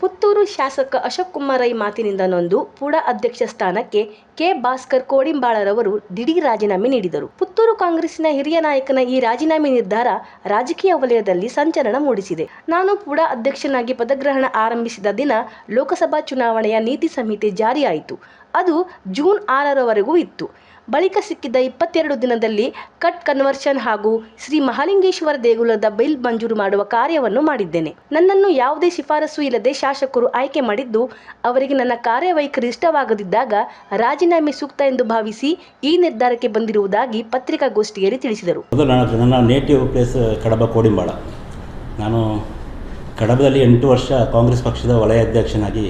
ಪುತ್ತೂರು ಶಾಸಕ ಅಶೋಕ್ ಕುಮಾರ್ ರೈ ಮಾತಿನಿಂದ ನೊಂದು ಪುಡ ಅಧ್ಯಕ್ಷ ಸ್ಥಾನಕ್ಕೆ ಕೆ ಭಾಸ್ಕರ್ ಕೋಡಿಂಬಾಳರವರು ದಿಢೀರ್ ರಾಜೀನಾಮೆ ನೀಡಿದರು. ಪುತ್ತೂರು ಕಾಂಗ್ರೆಸ್ಸಿನ ಹಿರಿಯ ನಾಯಕನ ಈ ರಾಜೀನಾಮೆ ನಿರ್ಧಾರ ರಾಜಕೀಯ ವಲಯದಲ್ಲಿ ಸಂಚಲನ ಮೂಡಿಸಿದೆ. ನಾನು ಪುಡ ಅಧ್ಯಕ್ಷನಾಗಿ ಪದಗ್ರಹಣ ಆರಂಭಿಸಿದ ದಿನ ಲೋಕಸಭಾ ಚುನಾವಣೆಯ ನೀತಿ ಸಂಹಿತೆ ಜಾರಿಯಾಯಿತು. ಅದು ಜೂನ್ ಆರರವರೆಗೂ ಇತ್ತು. ಬಳಿಕ ಸಿಕ್ಕಿದ್ದ ಇಪ್ಪತ್ತೆರಡು ದಿನದಲ್ಲಿ ಕಟ್ ಕನ್ವರ್ಷನ್ ಹಾಗೂ ಶ್ರೀ ಮಹಾಲಿಂಗೇಶ್ವರ ದೇಗುಲದ ಬಿಲ್ ಮಂಜೂರು ಮಾಡುವ ಕಾರ್ಯವನ್ನು ಮಾಡಿದ್ದೇನೆ. ನನ್ನನ್ನು ಯಾವುದೇ ಶಿಫಾರಸು ಇಲ್ಲದೆ ಶಾಸಕರು ಆಯ್ಕೆ ಮಾಡಿದ್ದು ಅವರಿಗೆ ನನ್ನ ಕಾರ್ಯವೈಖರಿ ಇಷ್ಟವಾಗದಿದ್ದಾಗ ರಾಜೀನಾಮೆ ಸೂಕ್ತ ಎಂದು ಭಾವಿಸಿ ಈ ನಿರ್ಧಾರಕ್ಕೆ ಬಂದಿರುವುದಾಗಿ ಪತ್ರಿಕಾಗೋಷ್ಠಿಯಲ್ಲಿ ತಿಳಿಸಿದರು. ನನ್ನ ನೇಟಿವ್ ಪ್ಲೇಸ್ ಕಡಬ ಕೋಡಿಂಬಾಳ. ನಾನು ಕಡಬದಲ್ಲಿ ಎಂಟು ವರ್ಷ ಕಾಂಗ್ರೆಸ್ ಪಕ್ಷದ ವಲಯ ಅಧ್ಯಕ್ಷನಾಗಿ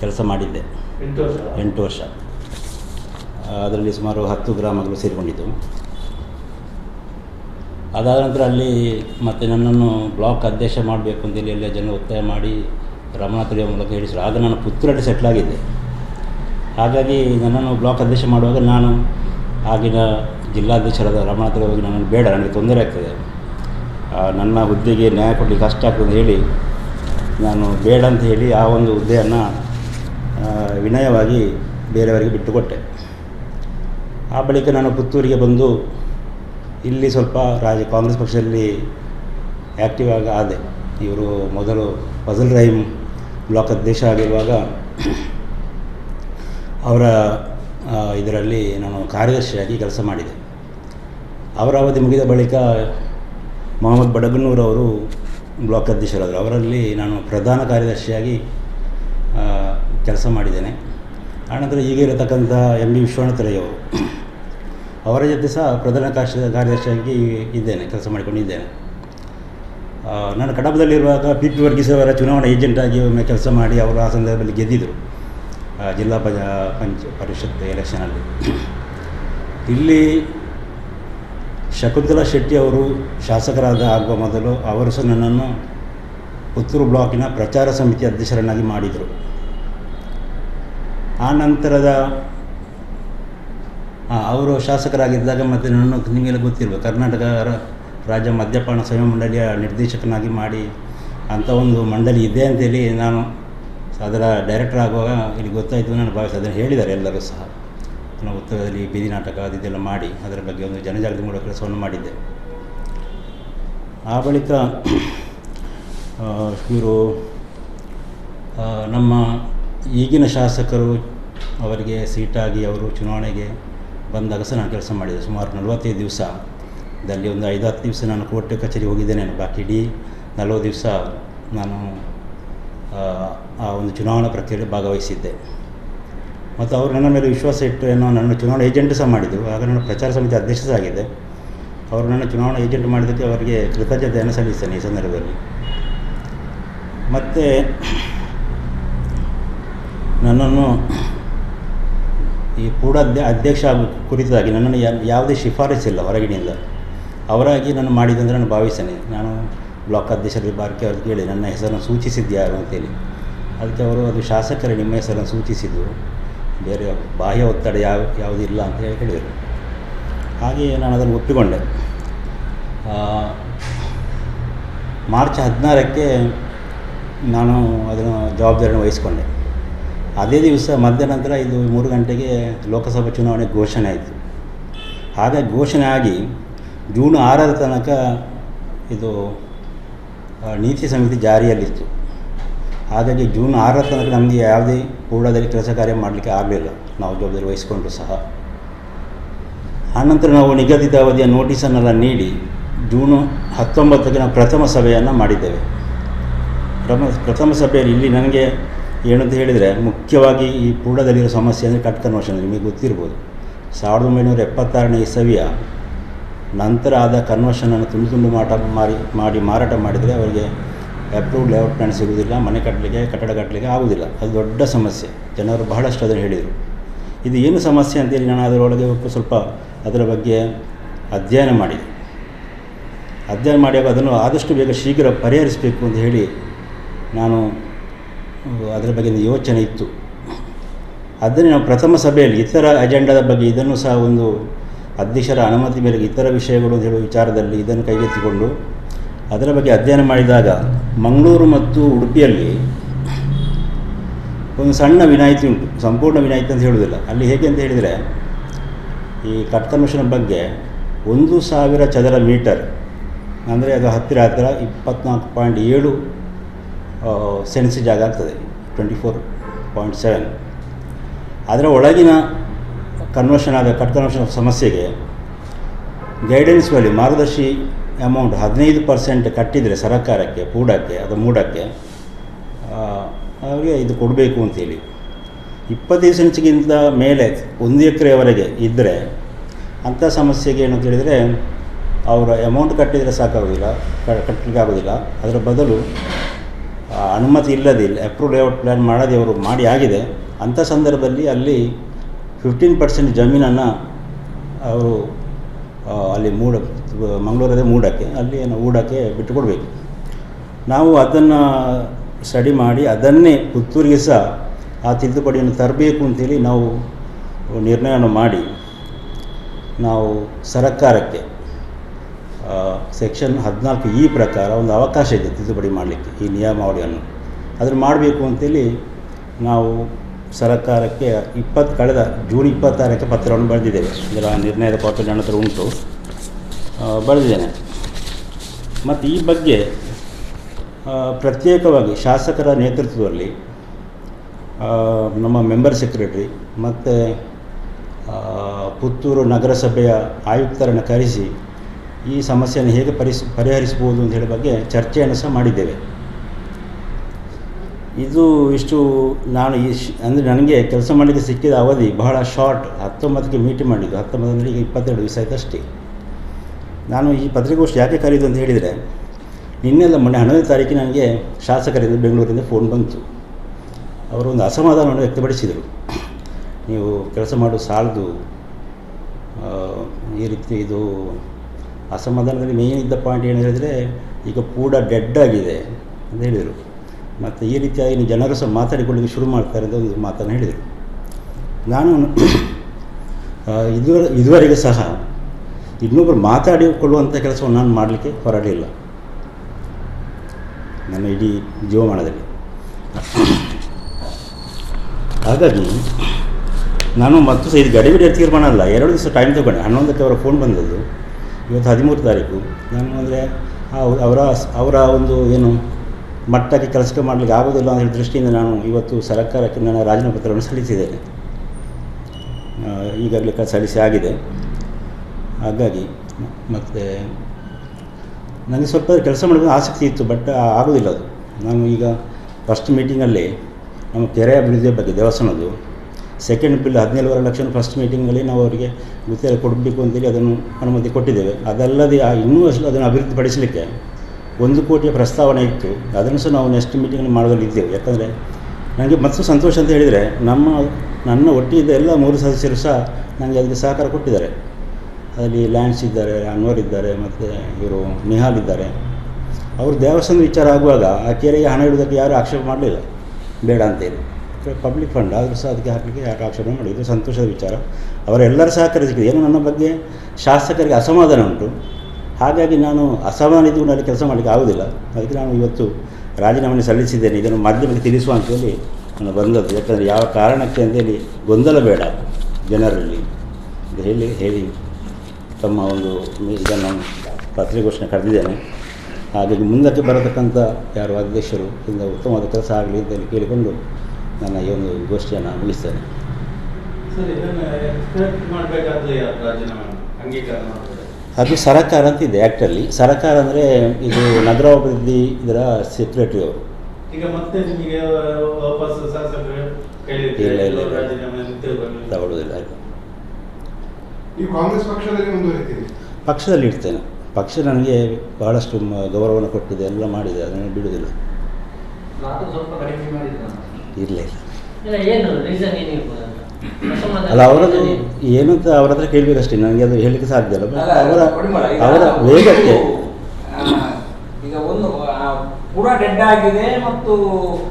ಕೆಲಸ ಮಾಡಿದ್ದೆ. ಎಂಟು ವರ್ಷ? ಎಂಟು ವರ್ಷ. ಅದರಲ್ಲಿ ಸುಮಾರು ಹತ್ತು ಗ್ರಾಮಗಳು ಸೇರಿಕೊಂಡಿದ್ದವು. ಅದಾದ ನಂತರ ಅಲ್ಲಿ ಮತ್ತು ನನ್ನನ್ನು ಬ್ಲಾಕ್ ಅಧ್ಯಕ್ಷ ಮಾಡಬೇಕು ಅಂತೇಳಿ ಎಲ್ಲ ಜನ ಒತ್ತಾಯ ಮಾಡಿ ರಮಣಾತುಳಿಯ ಮೂಲಕ ಹೇಳಿದರು ಆಗ ನನ್ನ ಪುತ್ತೂರಲ್ಲಿ ಸೆಟ್ಲ್ ಆಗಿದ್ದೆ. ಹಾಗಾಗಿ ನನ್ನನ್ನು ಬ್ಲಾಕ್ ಅಧ್ಯಕ್ಷ ಮಾಡುವಾಗ ನಾನು ಆಗಿನ ಜಿಲ್ಲಾಧ್ಯಕ್ಷರಾದ ರಮಣ ಹೋಗಿ ನನ್ನನ್ನು ಬೇಡ, ನನಗೆ ತೊಂದರೆ ಆಗ್ತದೆ. ನನ್ನ ಹುದ್ದೆಗೆ ನ್ಯಾಯ ಕೊಡಲಿಕ್ಕೆ ಕಷ್ಟ ಆಗ್ತದೆ ಅಂತ ಹೇಳಿ ನಾನು ಬೇಡ ಅಂತ ಹೇಳಿ ಆ ಒಂದು ಹುದ್ದೆಯನ್ನು ವಿನಯವಾಗಿ ಬೇರೆಯವರಿಗೆ ಬಿಟ್ಟುಕೊಟ್ಟೆ. ಆ ಬಳಿಕ ನಾನು ಪುತ್ತೂರಿಗೆ ಬಂದು ಇಲ್ಲಿ ಸ್ವಲ್ಪ ರಾಜ ಕಾಂಗ್ರೆಸ್ ಪಕ್ಷದಲ್ಲಿ ಆ್ಯಕ್ಟಿವ್ ಆಗಿ ಆದೆ. ಇವರು ಮೊದಲು ಫಜಲ್ ರಹೀಮ್ ಬ್ಲಾಕ್ ಅಧ್ಯಕ್ಷ ಆಗಿರುವಾಗ ಅವರ ಇದರಲ್ಲಿ ನಾನು ಕಾರ್ಯದರ್ಶಿಯಾಗಿ ಕೆಲಸ ಮಾಡಿದೆ. ಅವರ ಅವಧಿ ಮುಗಿದ ಬಳಿಕ ಮೊಹಮ್ಮದ್ ಬಡಗನ್ನೂರವರು ಬ್ಲಾಕ್ ಅಧ್ಯಕ್ಷರಾದರು. ಅವರಲ್ಲಿ ನಾನು ಪ್ರಧಾನ ಕಾರ್ಯದರ್ಶಿಯಾಗಿ ಕೆಲಸ ಮಾಡಿದ್ದೇನೆ. ಆನಂತರ ಈಗ ಇರತಕ್ಕಂಥ ಎಂ ಬಿ ವಿಶ್ವನಾಥರಯ್ಯ ಅವರು ಜೊತೆ ಸಹ ಪ್ರಧಾನ ಕಾರ್ಯ ಕಾರ್ಯದರ್ಶಿಯಾಗಿ ಇದ್ದೇನೆ, ಕೆಲಸ ಮಾಡಿಕೊಂಡಿದ್ದೇನೆ. ನಾನು ಕಡಬದಲ್ಲಿರುವಾಗ ಪಿ ಪಿ ವರ್ಗೀಸ್ ಅವರ ಚುನಾವಣಾ ಏಜೆಂಟಾಗಿ ಒಮ್ಮೆ ಕೆಲಸ ಮಾಡಿ ಅವರು ಆ ಸಂದರ್ಭದಲ್ಲಿ ಗೆದ್ದಿದ್ದರು ಜಿಲ್ಲಾ ಪಂಚ ಪಂಚ, ಪರಿಷತ್ ಎಲೆಕ್ಷನಲ್ಲಿ ಇಲ್ಲಿ ಶಕುಂತಲಾ ಶೆಟ್ಟಿ ಅವರು ಶಾಸಕರಾದ ಆಗುವ ಮೊದಲು ಅವರು ಸಹ ನನ್ನನ್ನು ಪುತ್ತೂರು ಬ್ಲಾಕಿನ ಪ್ರಚಾರ ಸಮಿತಿ ಅಧ್ಯಕ್ಷರನ್ನಾಗಿ ಮಾಡಿದರು. ಆ ನಂತರದ ಅವರು ಶಾಸಕರಾಗಿದ್ದಾಗ ಮತ್ತು ನನ್ನ ನಿಮಗೆಲ್ಲ ಗೊತ್ತಿರುವ ಕರ್ನಾಟಕ ರಾಜ್ಯ ಮದ್ಯಪಾನ ಸಂಯಮ ಮಂಡಳಿಯ ನಿರ್ದೇಶಕನಾಗಿ ಮಾಡಿ ಅಂಥ ಒಂದು ಮಂಡಳಿ ಇದೆ ಅಂತೇಳಿ ನಾನು ಅದರ ಡೈರೆಕ್ಟರ್ ಆಗುವಾಗ ಇಲ್ಲಿ ಗೊತ್ತಾಯಿತು ನಾನು ಭಾವಿಸಿ ಅದನ್ನು ಹೇಳಿದ್ದಾರೆ ಎಲ್ಲರೂ ಸಹ. ನಾವು ಉತ್ತರದಲ್ಲಿ ಬೀದಿ ನಾಟಕ ಅದಿದೆಲ್ಲ ಮಾಡಿ ಅದರ ಬಗ್ಗೆ ಒಂದು ಜನಜಾಗೃತಿ ಮೂಲಕ ಕೆಲಸವನ್ನು ಮಾಡಿದ್ದೆ. ಆ ಬಳಿಕ ಇವರು ನಮ್ಮ ಈಗಿನ ಶಾಸಕರು ಅವರಿಗೆ ಸೀಟಾಗಿ ಅವರು ಚುನಾವಣೆಗೆ ಬಂದಾಗ ಸಹ ನಾನು ಕೆಲಸ ಮಾಡಿದೆ. ಸುಮಾರು ನಲವತ್ತೈದು ದಿವಸ. ದಲ್ಲಿ ಒಂದು ಐದು ಹತ್ತು ದಿವಸ ನಾನು ಕೋರ್ಟ್ ಕಚೇರಿ ಹೋಗಿದ್ದೇನೆ ಬಾಕಿ ಇಡೀ ನಲವತ್ತು ದಿವಸ ನಾನು ಆ, ಒಂದು ಚುನಾವಣಾ ಪ್ರಕ್ರಿಯೆಯಲ್ಲಿ ಭಾಗವಹಿಸಿದ್ದೆ. ಮತ್ತು ಅವರು ನನ್ನ ಮೇಲೆ ವಿಶ್ವಾಸ ಇಟ್ಟು ಏನೋ ನನ್ನ ಚುನಾವಣಾ ಏಜೆಂಟ್ ಸಹ ಮಾಡಿದರು. ಆಗ ನಾನು ಪ್ರಚಾರ ಸಮಿತಿ ಅಧ್ಯಕ್ಷ ಸಹ ಆಗಿದ್ದೆ. ಅವರು ನನ್ನ ಚುನಾವಣಾ ಏಜೆಂಟ್ ಮಾಡಿದ್ದಕ್ಕೆ ಅವರಿಗೆ ಕೃತಜ್ಞತೆಯನ್ನು ಸಲ್ಲಿಸ್ತೇನೆ ಈ ಸಂದರ್ಭದಲ್ಲಿ. ಮತ್ತು ನನ್ನನ್ನು ಈ ಕೂಡ ಅಧ್ಯ- ಅಧ್ಯಕ್ಷ ಕುರಿತಾಗಿ ನನ್ನನ್ನು ಯಾವುದೇ ಶಿಫಾರಸ್ಸಿಲ್ಲ ಹೊರಗಿನಿಂದ. ಅವರಾಗಿ ನಾನು ಮಾಡಿದಂದರೆ ನಾನು ಭಾವಿಸ್ತೇನೆ. ನಾನು ಬ್ಲಾಕ್ ಅಧ್ಯಕ್ಷರಲ್ಲಿ ಬಾರ್ಕೆ ಅವ್ರಿಗೆ ಕೇಳಿ ನನ್ನ ಹೆಸರನ್ನು ಸೂಚಿಸಿದ್ಯಾರು ಅಂತೇಳಿ. ಅದಕ್ಕೆ ಅವರು ಅದು ಶಾಸಕರೇ ನಿಮ್ಮ ಹೆಸರನ್ನು ಸೂಚಿಸಿದರು ಬೇರೆ ಬಾಹ್ಯ ಒತ್ತಡ ಯಾವ ಯಾವುದಿಲ್ಲ ಅಂತ ಹೇಳಿ ಹೇಳಿದರು. ಹಾಗೆಯೇ ನಾನು ಅದನ್ನು ಒಪ್ಪಿಕೊಂಡೆ. ಮಾರ್ಚ್ ಹದಿನಾರಕ್ಕೆ ನಾನು ಅದನ್ನು ಜವಾಬ್ದಾರಿಯನ್ನು ವಹಿಸಿಕೊಂಡೆ. ಅದೇ ದಿವಸ ಮಧ್ಯನಂತರ ಇದು ಮೂರು ಗಂಟೆಗೆ ಲೋಕಸಭಾ ಚುನಾವಣೆ ಘೋಷಣೆ ಆಯಿತು. ಹಾಗಾಗಿ ಘೋಷಣೆ ಆಗಿ ಜೂನ್ ಆರರ ತನಕ ಇದು ನೀತಿ ಸಮಿತಿ ಜಾರಿಯಲ್ಲಿತ್ತು. ಹಾಗಾಗಿ ಜೂನ್ ಆರರ ತನಕ ನಮಗೆ ಯಾವುದೇ ಪೂರ್ಣದಲ್ಲಿ ಕೆಲಸ ಕಾರ್ಯ ಮಾಡಲಿಕ್ಕೆ ಆಗಲಿಲ್ಲ. ನಾವು ಜವಾಬ್ದಾರಿ ವಹಿಸಿಕೊಂಡು ಸಹ. ಆನಂತರ ನಾವು ನಿಗದಿತ ಅವಧಿಯ ನೋಟಿಸನ್ನೆಲ್ಲ ನೀಡಿ ಜೂನು ಹತ್ತೊಂಬತ್ತಕ್ಕೆ ನಾವು ಪ್ರಥಮ ಸಭೆಯನ್ನು ಮಾಡಿದ್ದೇವೆ. ಪ್ರಥಮ ಪ್ರಥಮ ಸಭೆಯಲ್ಲಿ ಇಲ್ಲಿ ನನಗೆ ಏನು ಅಂತ ಹೇಳಿದರೆ, ಮುಖ್ಯವಾಗಿ ಈ ಪೂರ್ಣದಲ್ಲಿರೋ ಸಮಸ್ಯೆ ಅಂದರೆ ಕಟ್ ಕನ್ವರ್ಷನ್ ನಿಮಗೆ ಗೊತ್ತಿರ್ಬೋದು. ಸಾವಿರದ ಒಂಬೈನೂರ ಎಪ್ಪತ್ತಾರನೇ ಇಸವಿಯ ನಂತರ ಆದ ಕನ್ವರ್ಷನನ್ನು ತುಂಡು ತುಂಡು ಮಾಟ ಮಾರಿ, ಮಾಡಿ ಮಾರಾಟ ಮಾಡಿದರೆ ಅವರಿಗೆ ಅಪ್ರೂವ್ಡ್ ಲೇಔಟ್ ಪ್ಲಾನ್ ಸಿಗುವುದಿಲ್ಲ, ಮನೆ ಕಟ್ಟಲಿಕ್ಕೆ, ಕಟ್ಟಡ ಕಟ್ಟಲಿಕ್ಕೆ ಆಗುವುದಿಲ್ಲ. ಅದು ದೊಡ್ಡ ಸಮಸ್ಯೆ. ಜನರು ಬಹಳಷ್ಟು ಅದನ್ನು ಹೇಳಿದರು. ಇದು ಏನು ಸಮಸ್ಯೆ ಅಂತೇಳಿ ನಾನು ಅದರೊಳಗೆ ಸ್ವಲ್ಪ ಅದರ ಬಗ್ಗೆ ಅಧ್ಯಯನ ಮಾಡಿದೆ. ಅಧ್ಯಯನ ಮಾಡಿದಾಗ ಅದನ್ನು ಆದಷ್ಟು ಬೇಗ ಶೀಘ್ರ ಪರಿಹರಿಸಬೇಕು ಅಂತ ಹೇಳಿ ನಾನು ಅದರ ಬಗ್ಗೆ ಒಂದು ಯೋಚನೆ ಇತ್ತು. ಅದನ್ನೇ ನಾವು ಪ್ರಥಮ ಸಭೆಯಲ್ಲಿ ಇತರ ಅಜೆಂಡಾದ ಬಗ್ಗೆ ಇದನ್ನು ಸಹ ಒಂದು ಅಧ್ಯಕ್ಷರ ಅನುಮತಿ ಮೇರೆಗೆ ಇತರ ವಿಷಯಗಳು ಅಂತ ಹೇಳುವ ವಿಚಾರದಲ್ಲಿ ಇದನ್ನು ಕೈಗೆತ್ತಿಕೊಂಡು ಅದರ ಬಗ್ಗೆ ಅಧ್ಯಯನ ಮಾಡಿದಾಗ ಮಂಗಳೂರು ಮತ್ತು ಉಡುಪಿಯಲ್ಲಿ ಒಂದು ಸಣ್ಣ ವಿನಾಯಿತಿ ಉಂಟು, ಸಂಪೂರ್ಣ ವಿನಾಯಿತಿ ಅಂತ ಹೇಳುವುದಿಲ್ಲ. ಅಲ್ಲಿ ಹೇಗೆ ಅಂತ ಹೇಳಿದರೆ ಈ ಕಟ್ ಬಗ್ಗೆ ಒಂದು ಸಾವಿರ ಚದರ ಮೀಟರ್, ಅಂದರೆ ಅದು ಹತ್ತಿರ ಹತ್ತಿರ ಇಪ್ಪತ್ನಾಲ್ಕು ಪಾಯಿಂಟ್ ಏಳು ಸೆನ್ಸಿ ಜಾಗ ಆಗ್ತದೆ ಟ್ವೆಂಟಿ ಫೋರ್ ಪಾಯಿಂಟ್ ಸೆವೆನ್ ಅದರ ಒಳಗಿನ ಕನ್ವರ್ಷನ್ ಆಗ ಕಟ್ ಕನ್ವರ್ಷನ್ ಸಮಸ್ಯೆಗೆ ಗೈಡೆನ್ಸ್ ಬಳಿ ಮಾರ್ಗದರ್ಶಿ ಅಮೌಂಟ್ ಹದಿನೈದು ಪರ್ಸೆಂಟ್ ಕಟ್ಟಿದರೆ ಸರ್ಕಾರಕ್ಕೆ, ಪೂಡಕ್ಕೆ, ಅದು ಮೂಡಕ್ಕೆ ಅವರಿಗೆ ಇದು ಕೊಡಬೇಕು ಅಂತೇಳಿ ಇಪ್ಪತ್ತೈದು ಸೆನ್ಸ್ಗಿಂತ ಮೇಲೆ, ಒಂದು ಎಕರೆವರೆಗೆ ಇದ್ದರೆ ಅಂಥ ಸಮಸ್ಯೆಗೆ ಏನು ಹೇಳಿದರೆ, ಅವರ ಅಮೌಂಟ್ ಕಟ್ಟಿದರೆ ಸಾಕಾಗೋದಿಲ್ಲ ಕಟ್ಟಲಿಕ್ಕೆ ಆಗೋದಿಲ್ಲ. ಅದರ ಬದಲು ಅನುಮತಿ ಇಲ್ಲದೆ ಅಪ್ರೂವ್ ಲೇಔಟ್ ಪ್ಲ್ಯಾನ್ ಮಾಡದೆ ಅವರು ಮಾಡಿ ಆಗಿದೆ. ಅಂಥ ಸಂದರ್ಭದಲ್ಲಿ ಅಲ್ಲಿ ಫಿಫ್ಟೀನ್ ಪರ್ಸೆಂಟ್ ಜಮೀನನ್ನು ಅವರು ಅಲ್ಲಿ ಮೂಡ, ಮಂಗಳೂರದೇ ಮೂಡಕ್ಕೆ, ಅಲ್ಲಿ ಏನು ಊಡಕ್ಕೆ ಬಿಟ್ಟುಕೊಡ್ಬೇಕು. ನಾವು ಅದನ್ನು ಸ್ಟಡಿ ಮಾಡಿ ಅದನ್ನೇ ಪುತ್ತೂರಿಗೆ ಸಹ ಆ ತಿದ್ದುಪಡಿಯನ್ನು ತರಬೇಕು ಅಂತೇಳಿ ನಾವು ನಿರ್ಣಯವನ್ನು ಮಾಡಿ ನಾವು ಸರ್ಕಾರಕ್ಕೆ ಸೆಕ್ಷನ್ ಹದಿನಾಲ್ಕು ಈ ಪ್ರಕಾರ ಒಂದು ಅವಕಾಶ ಇದೆ ತಿದ್ದುಪಡಿ ಮಾಡಲಿಕ್ಕೆ, ಈ ನಿಯಮಾವಳಿಯನ್ನು. ಅದನ್ನು ಮಾಡಬೇಕು ಅಂತೇಳಿ ನಾವು ಸರ್ಕಾರಕ್ಕೆ ಇಪ್ಪತ್ತು ಕಳೆದ ಜೂನ್ ಇಪ್ಪತ್ತಾರಕ್ಕೆ ಪತ್ರವನ್ನು ಬರೆದಿದ್ದೇವೆ. ಇದರ ನಿರ್ಣಯದ ಕಾಪಿ ಹತ್ರ ಉಂಟು. ಬರೆದಿದ್ದೇನೆ. ಮತ್ತು ಈ ಬಗ್ಗೆ ಪ್ರತ್ಯೇಕವಾಗಿ ಶಾಸಕರ ನೇತೃತ್ವದಲ್ಲಿ ನಮ್ಮ ಮೆಂಬರ್ ಸೆಕ್ರೆಟರಿ ಮತ್ತು ಪುತ್ತೂರು ನಗರಸಭೆಯ ಆಯುಕ್ತರನ್ನು ಕರೆಸಿ ಈ ಸಮಸ್ಯೆಯನ್ನು ಹೇಗೆ ಪರಿಸ್ ಪರಿಹರಿಸ್ಬೋದು ಅಂತ ಹೇಳೋ ಬಗ್ಗೆ ಚರ್ಚೆಯನ್ನು ಸಹ ಮಾಡಿದ್ದೇವೆ. ಇದು ಇಷ್ಟು ನಾನು ಈ ಅಂದರೆ ನನಗೆ ಕೆಲಸ ಮಾಡಲಿಕ್ಕೆ ಸಿಕ್ಕಿದ ಅವಧಿ ಬಹಳ ಶಾರ್ಟ್, ಹತ್ತೊಂಬತ್ತಕ್ಕೆ ಮೀಟಿಂಗ್ ಮಾಡಿದ್ದು ಹತ್ತೊಂಬತ್ತು ಅಂದರೆ ಈಗ ಇಪ್ಪತ್ತೆರಡು ದಿವಸ ಆಯ್ತು ಅಷ್ಟೇ ನಾನು ಈ ಪತ್ರಿಕಾಗೋಷ್ಠಿ ಯಾಕೆ ಕರೆಯೋದು ಅಂತ ಹೇಳಿದರೆ ನಿನ್ನೆಲ್ಲ ಮೊನ್ನೆ ಹನ್ನೊಂದನೇ ತಾರೀಕಿಗೆ ನನಗೆ ಶಾಸಕರಿಂದ ಬೆಂಗಳೂರಿಂದ ಫೋನ್ ಬಂತು. ಅವರು ಒಂದು ಅಸಮಾಧಾನವನ್ನು ವ್ಯಕ್ತಪಡಿಸಿದರು. ನೀವು ಕೆಲಸ ಮಾಡೋ, ಸಾಲದು ಈ ರೀತಿ ಇದು ಅಸಮಾಧಾನದಲ್ಲಿ ಮೇನ್ ಇದ್ದ ಪಾಯಿಂಟ್ ಏನು ಹೇಳಿದರೆ, ಈಗ ಪೂಡ ಡೆಡ್ ಆಗಿದೆ ಅಂತ ಹೇಳಿದರು. ಮತ್ತು ಈ ರೀತಿಯಾಗಿ ಜನರು ಸಹ ಮಾತಾಡಿಕೊಳ್ಳಿಕ್ಕೆ ಶುರು ಮಾಡ್ತಾರೆ ಅಂತ ಒಂದು ಮಾತನ್ನು ಹೇಳಿದರು. ನಾನು ಇದುವರೆ, ಇದುವರೆಗೆ ಸಹ ಇನ್ನೊಬ್ಬರು ಮಾತಾಡಿಕೊಳ್ಳುವಂಥ ಕೆಲಸವನ್ನು ನಾನು ಮಾಡಲಿಕ್ಕೆ ಹೊರಡಲಿಲ್ಲ. ನನ್ನ ಇಡೀ ಜೀವಮಾನದಲ್ಲಿ. ಹಾಗಾಗಿ ನಾನು ಮತ್ತು ಸಹ ಇದು ಗಡಿಬಿಡಿಯ ತೀರ್ಮಾನ ಅಲ್ಲ, ಎರಡು ದಿವಸ ಟೈಮ್ ತಗೊಂಡೆ. ಹನ್ನೊಂದಕ್ಕೆ ಅವರ ಫೋನ್ ಬಂದದ್ದು. ಇವತ್ತು ಹದಿಮೂರು ತಾರೀಕು. ನಾನು ಅಂದರೆ ಅವರ ಅವರ ಒಂದು ಏನು ಮಟ್ಟಕ್ಕೆ ಕೆಲಸ ಮಾಡಲಿಕ್ಕೆ ಆಗೋದಿಲ್ಲ ಅನ್ನೋ ದೃಷ್ಟಿಯಿಂದ ನಾನು ಇವತ್ತು ಸರ್ಕಾರಕ್ಕೆ ನನ್ನ ರಾಜೀನಾಮೆ ಪತ್ರವನ್ನು ಸಲ್ಲಿಸಿದ್ದೇನೆ. ಈಗಾಗಲೇ ಸಲ್ಲಿಸಿ ಆಗಿದೆ. ಹಾಗಾಗಿ ಮತ್ತು ನನಗೆ ಸ್ವಲ್ಪ ಕೆಲಸ ಮಾಡಬೇಕು ಆಸಕ್ತಿ ಇತ್ತು, ಬಟ್ ಆಗೋದಿಲ್ಲ ಅದು. ನಾನು ಈಗ ಫಸ್ಟ್ ಮೀಟಿಂಗಲ್ಲಿ ನಮ್ಮ ಕೆರೆ ಅಭಿವೃದ್ಧಿಯ ಬಗ್ಗೆ ದೇವಸ್ಥಾನದ್ದು ಸೆಕೆಂಡ್ ಬಿಲ್ ಹದಿನೇಳುವರೆ ಲಕ್ಷ ಫಸ್ಟ್ ಮೀಟಿಂಗಲ್ಲಿ ನಾವು ಅವರಿಗೆ ಗುತ್ತಿಗೆ ಕೊಡಬೇಕು ಅಂತೇಳಿ ಅದನ್ನು ಅನುಮತಿ ಕೊಟ್ಟಿದ್ದೇವೆ. ಅದಲ್ಲದೆ ಆ ಇನ್ನೂ ಅಷ್ಟು ಅದನ್ನು ಅಭಿವೃದ್ಧಿಪಡಿಸಲಿಕ್ಕೆ ಒಂದು ಕೋಟಿಯ ಪ್ರಸ್ತಾವನೆ ಇತ್ತು. ಅದನ್ನು ಸಹ ನಾವು ನೆಕ್ಸ್ಟ್ ಮೀಟಿಂಗಲ್ಲಿ ಮಾಡೋದಲ್ಲಿ ಇದ್ದೇವೆ. ಯಾಕಂದರೆ ನನಗೆ ಮತ್ತು ಸಂತೋಷ ಅಂತ ಹೇಳಿದರೆ ನಮ್ಮ, ನನ್ನ ಒಟ್ಟಿದ್ದ ಎಲ್ಲ ಮೂರು ಸದಸ್ಯರು ಸಹ ನನಗೆ ಅದಕ್ಕೆ ಸಹಕಾರ ಕೊಟ್ಟಿದ್ದಾರೆ. ಅದರಲ್ಲಿ ಲ್ಯಾಂಡ್ಸ್ ಇದ್ದಾರೆ ಅನ್ವರ್ ಇದ್ದಾರೆ, ಮತ್ತು ಇವರು ನಿಹಾಲ್ ಇದ್ದಾರೆ. ಅವರು ದೇವಸ್ಥಾನದ ವಿಚಾರ ಆಗುವಾಗ ಆ ಕೆರೆಗೆ ಹಣ ಇಡೋದಕ್ಕೆ ಯಾರೂ ಆಕ್ಷೇಪ ಮಾಡಲಿಲ್ಲ. ಬೇಡ ಅಂತೇಳಿ. ಪಬ್ಲಿಕ್ ಫಂಡ್ ಆದರೂ ಸಹ ಅದಕ್ಕೆ ಹಾಕಲಿಕ್ಕೆ ಯಾರು ಆಕ್ಷೇಪ ಮಾಡಿ ಇದು ಸಂತೋಷದ ವಿಚಾರ. ಅವರೆಲ್ಲರ ಸಹಕಾರ ಸಿಕ್ಕಿದೆ ಏನು ನನ್ನ ಬಗ್ಗೆ ಶಾಸಕರಿಗೆ ಅಸಮಾಧಾನ ಉಂಟು. ಹಾಗಾಗಿ ನಾನು ಅಸಮಾಧಾನ ಇದ್ದು ಕೆಲಸ ಮಾಡಲಿಕ್ಕೆ ಆಗೋದಿಲ್ಲ. ಅದಕ್ಕೆ ನಾನು ಇವತ್ತು ರಾಜೀನಾಮೆ ಸಲ್ಲಿಸಿದ್ದೇನೆ. ಇದನ್ನು ಮಾಧ್ಯಮಕ್ಕೆ ತಿಳಿಸುವ ಅಂತೇಳಿ ನಾನು ಬಂದದ್ದು. ಯಾಕಂದರೆ ಯಾವ ಕಾರಣಕ್ಕೆ ಅಂತೇಳಿ ಗೊಂದಲ ಬೇಡ ಜನರಲ್ಲಿ. ಅಂತ ಹೇಳಿ ಹೇಳಿ. ತಮ್ಮ ಒಂದು ಇದನ್ನು ಘೋಷಣೆ ಕರೆದಿದ್ದೇನೆ. ಹಾಗಾಗಿ ಮುಂದಕ್ಕೆ ಬರತಕ್ಕಂಥ ಯಾರು ಅಧ್ಯಕ್ಷರು ಇಂದ ಉತ್ತಮವಾದ ಕೆಲಸ ಆಗಲಿ ಅಂತೇಳಿ ಕೇಳಿಕೊಂಡು ನನ್ನ ಈ ಒಂದು ಗೋಷ್ಠಿಯನ್ನು ಮುಗಿಸ್ತೇನೆ. ಸರ್ ಇದನ್ನು ಎಕ್ಸ್ಪೆಕ್ಟ್ ಮಾಡಬೇಕಾದ್ರೆ ಯಾರು ಅಂಗೀಕಾರ ಮಾಡ್ತಾರೆ ಅದು ಸರಕಾರ ಅಂತ ಇದೆ ಆ್ಯಕ್ಟಲ್ಲಿ ಸರಕಾರ ಅಂದರೆ ಇದು ನಗರಾಭಿವೃದ್ಧಿ ಇದರ ಸೆಕ್ರೆಟರಿ ಅವರು. ಈಗ ಮತ್ತೆ ನಿಮಗೆ ವಾಪಸ್ ಶಾಸಕರು ಇಲ್ಲ, ಇಲ್ಲ, ತಗೊಳ್ಳೋದಿಲ್ಲ ಕಾಂಗ್ರೆಸ್ ಪಕ್ಷದಲ್ಲಿ ಇಡ್ತೇನೆ ಪಕ್ಷದಲ್ಲಿ ಇರ್ತೇನೆ ಪಕ್ಷ ನನಗೆ ಬಹಳಷ್ಟು ಮ- ಗೌರವವನ್ನು ಕೊಟ್ಟಿದೆ ಎಲ್ಲ ಮಾಡಿದೆ ಅದನ್ನು ಬಿಡುವುದಿಲ್ಲ. ಇರಲಿಲ್ಲ ಅಂತ ಅಲ್ಲ ಅವರದ್ದು ಏನು? ಏನಂತ ಅವ್ರ ಹತ್ರ ಕೇಳಬೇಕಷ್ಟೇ ನನಗೆ ಅದು ಹೇಳಲಿಕ್ಕೆ ಸಾಧ್ಯ ಇಲ್ಲ ಅಲ್ಲ, ಅವರ ಅವರ ವೇಗಕ್ಕೆ. ಈಗ ಒಂದು ಆ, ಪೂರ ಡೆಡ್ ಆಗಿದೆ ಮತ್ತು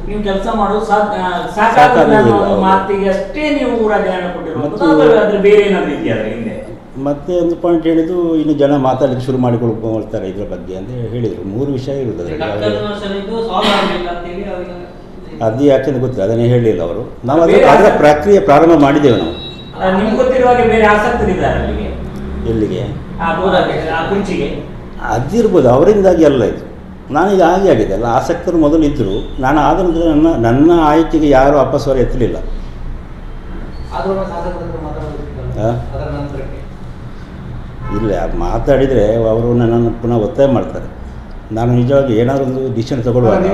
ನೀವು ಕೆಲಸ ಮಾಡೋದು ಹೌದು. ಮಾತಿಗೆ ಅಷ್ಟೇ ನೀವು ರಾಜೀನಾಮೆ ಅದ್ರ ಬೇರೆ ಏನಾದರೂ ಇದೆಯಾ ಹಿಂದೆ? ಮತ್ತೆ ಒಂದು ಪಾಯಿಂಟ್ ಹೇಳಿದ್ದು ಇನ್ನು ಜನ ಮಾತಾಡಲಿಕ್ಕೆ ಶುರು ಮಾಡಿಕೊಳ್ಕೊಳ್ತಾರೆ ಇದರ ಬಗ್ಗೆ ಅಂತ ಹೇಳಿದರು. ಮೂರು ವಿಷಯ ಇರುವುದು ಯಾಕೆ ಅದು ಯಾಕೆಂತ ಗೊತ್ತಿಲ್ಲ ಅದನ್ನೇ ಹೇಳಿಲ್ಲ ಅವರು. ನಾವು ಬೇರೆ ಅದರ ಪ್ರಕ್ರಿಯೆ ಪ್ರಾರಂಭ ಮಾಡಿದ್ದೇವೆ ನಾವು. ನಿಮ್ಗೆ ಗೊತ್ತಿರುವ ಹಾಗೆ ಬೇರೆ ಆಸಕ್ತರಿದ್ದಾರೆ ಅಲ್ಲಿಗೆ. ಎಲ್ಲಿಗೆ? ಆ ಅದಿರ್ಬೋದು ಅವರಿಂದಾಗಿ ಎಲ್ಲ ಇದು. ನಾನೀಗ ಹಾಗೆ ಆಗಿದೆ. ಅಲ್ಲ ಆಸಕ್ತರು ಮೊದಲು ಇದ್ದರು. ನಾನು ಆದ ನಂತರ ನನ್ನ ನನ್ನ ಆಯ್ಕೆಗೆ ಯಾರೂ ಅಪಸ್ವರ ಎತ್ತಲಿಲ್ಲ. ಆದ್ರೂ ಶಾಸಕರ ಹತ್ರ ಮಾತಾಡೋದಿಲ್ಲ ಆ? ಅದರ ನಂತರಕ್ಕೆ. ಇಲ್ಲ ಅದು ಮಾತಾಡಿದರೆ ಅವರು ನನ್ನನ್ನು ಪುನಃ ಒತ್ತಾಯ ಮಾಡ್ತಾರೆ. ನಾನು ನಿಜವಾಗಿ ಏನಾದರೂ ಒಂದು ಡಿಸಿಷನ್ ತಗೊಳ್ಳುವಾಗ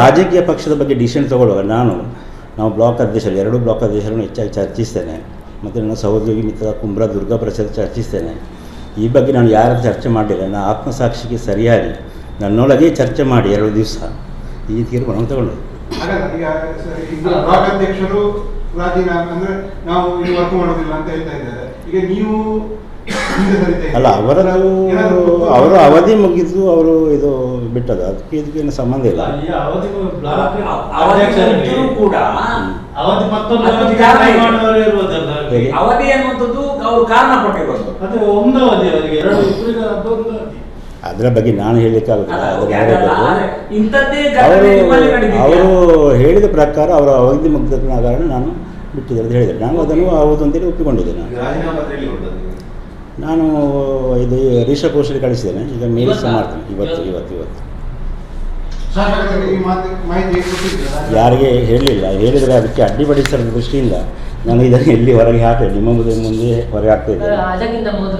ರಾಜಕೀಯ ಪಕ್ಷದ ಬಗ್ಗೆ ಡಿಸಿಷನ್ ತಗೊಳ್ಳುವಾಗ ನಾನು ನಾವು ಬ್ಲಾಕ್ ಅಧ್ಯಕ್ಷರು ಎರಡು ಬ್ಲಾಕ್ ಅಧ್ಯಕ್ಷರನ್ನು ಹೆಚ್ಚಾಗಿ ಚರ್ಚಿಸ್ತೇನೆ. ಮತ್ತು ನನ್ನ ಸಹೋದ್ಯೋಗಿ ಮಿತ್ರ ಕುಂಬ್ರ ದುರ್ಗಾ ಪ್ರಸಾದ್ ಚರ್ಚಿಸ್ತೇನೆ. ಈ ಬಗ್ಗೆ ನಾನು ಯಾರು ಚರ್ಚೆ ಮಾಡಲಿಲ್ಲ ನಾನು ಆತ್ಮಸಾಕ್ಷಿಗೆ ಸರಿಯಾಗಿ ನನ್ನೊಳಗೆ ಚರ್ಚೆ ಮಾಡಿ ಎರಡು ದಿವಸ. ಈ ತೀರ್ಮಾನವನ್ನು ತಗೊಂಡು ಅಧ್ಯಕ್ಷರು ರಾಜೀನಾಮೆ ಅಂದ್ರೆ ನಾವು ಇಲ್ಲಿ ವರ್ಕ್ ಮಾಡೋದಿಲ್ಲ ಅಂತ ಹೇಳ್ತಾ ಇದ್ದಾರೆ. ಈಗ ನೀವು. ಅಲ್ಲ ಅವರದ್ದು ಅವರು ಅವಧಿ ಮುಗಿದು ಅವರು ಇದು ಬಿಟ್ಟದ ಅದಕ್ಕೆ ಇದಕ್ಕೇನು ಸಂಬಂಧ ಇಲ್ಲ. ಅವಧಿ ಅನ್ನುವಂಥದ್ದು ಅವ್ರು ಕಾರಣ ಅದರ ಬಗ್ಗೆ ನಾನು ಇಂಥದ್ದೇ ಅವರು? ಅವರು ಹೇಳಿದ ಪ್ರಕಾರ ಅವರ ಅವಧಿ ಮುಗಿದ ಕಾರಣ ನಾನು ಬಿಟ್ಟಿದ್ದೆ ಅಂತ ಹೇಳಿದ್ದಾರೆ ನಾನು ಅದನ್ನು ಹೌದು ಅಂತೇಳಿ ಒಪ್ಪಿಕೊಂಡಿದ್ದೆ ನಾನು. ನಾನು ಇದು ರಿಷಬ್ ಕೋಶಲ್ಲಿ ಕಳಿಸಿದ್ದೇನೆ. ಈಗ ಮೇಲೆ ಸಹ ಇವತ್ತಾ? ಮಾಡ್ತೀನಿ ಇವತ್ತು ಇವತ್ತು ಇವತ್ತು? ಯಾರಿಗೆ ಹೇಳಲಿಲ್ಲ ಹೇಳಿದರೆ ಅದಕ್ಕೆ ಅಡ್ಡಿಪಡಿಸಿದ ದೃಷ್ಟಿಯಿಂದ ನಾನು ಇದನ್ನು ಎಲ್ಲಿ ಹೊರಗೆ ಹಾಕಿದೆ ನಿಮ್ಮ ಮುಂದೆ ಮುಂದೆ ಹೊರಗೆ ಹಾಕ್ತಾ ಇದ್ದೇನೆ.